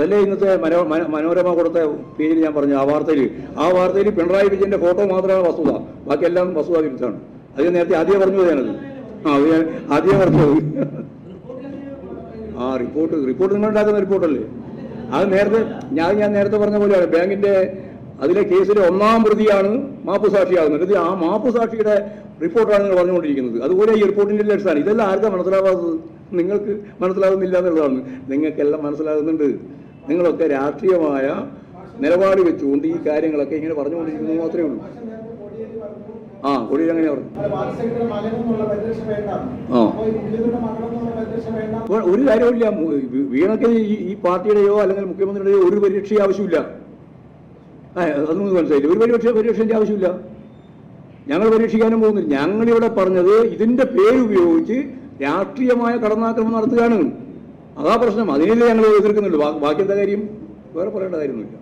അതല്ലേ ഇന്നത്തെ മനോ മനോരമ കൊടുത്ത പേജിൽ ഞാൻ പറഞ്ഞു ആ വാർത്തയിൽ. ആ വാർത്തയിൽ പിണറായി വിജയന്റെ ഫോട്ടോ മാത്രമാണ് വസ്തുത. ബാക്കിയെല്ലാം വസ്തുത വിരുദ്ധമാണ്. അത് നേരത്തെ ആദ്യം പറഞ്ഞു ഞാനത് ആ ആദ്യം പറഞ്ഞു ആ റിപ്പോർട്ട് റിപ്പോർട്ട് നിങ്ങൾ ഉണ്ടാക്കുന്ന റിപ്പോർട്ടല്ലേ? അത് നേരത്തെ ഞാൻ ഞാൻ നേരത്തെ പറഞ്ഞ പോലെയാണ്. ബാങ്കിന്റെ അതിലെ കേസിലെ ഒന്നാം പ്രതിയാണ് മാപ്പ് സാക്ഷിയാകുന്നത്. ഇത് ആ മാപ്പ് സാക്ഷിയുടെ റിപ്പോർട്ടാണ് നിങ്ങൾ പറഞ്ഞുകൊണ്ടിരിക്കുന്നത്. അതുപോലെ ഈ റിപ്പോർട്ടിന്റെ ലക്ഷ്യമാണ് ഇതെല്ലാം ആർക്കാണ് മനസ്സിലാവാത്തത്? നിങ്ങൾക്ക് മനസ്സിലാകുന്നില്ല എന്നുള്ളതാണ്. നിങ്ങൾക്കെല്ലാം മനസ്സിലാകുന്നുണ്ട്. നിങ്ങളൊക്കെ രാഷ്ട്രീയമായ നിലപാട് വെച്ചുകൊണ്ട് ഈ കാര്യങ്ങളൊക്കെ ഇങ്ങനെ പറഞ്ഞുകൊണ്ടിരിക്കുന്നത് മാത്രമേ ഉള്ളൂ. ആ കൊടിയിൽ അങ്ങനെ പറഞ്ഞു. ആ. ഒരു കാര്യമില്ല വീണൊക്കെ ഈ പാർട്ടിയുടെയോ അല്ലെങ്കിൽ മുഖ്യമന്ത്രിയുടെയോ ഒരു പരീക്ഷ ആവശ്യമില്ല. അതൊന്നും മനസ്സിലായില്ല. ഒരു പരീക്ഷ പരീക്ഷന്റെ ആവശ്യമില്ല. ഞങ്ങൾ പരീക്ഷിക്കാനും പോകുന്നില്ല. ഞങ്ങളിവിടെ പറഞ്ഞത് ഇതിന്റെ പേരുപയോഗിച്ച് രാഷ്ട്രീയമായ കടന്നാക്രമണം നടത്തുകയാണ്. അതാ പ്രശ്നം. അതിനല്ലേ ഞങ്ങൾ എതിർക്കുന്നുള്ളൂ ബാക്കി എന്താ കാര്യം വേറെ പറയേണ്ട കാര്യമൊന്നുമില്ല.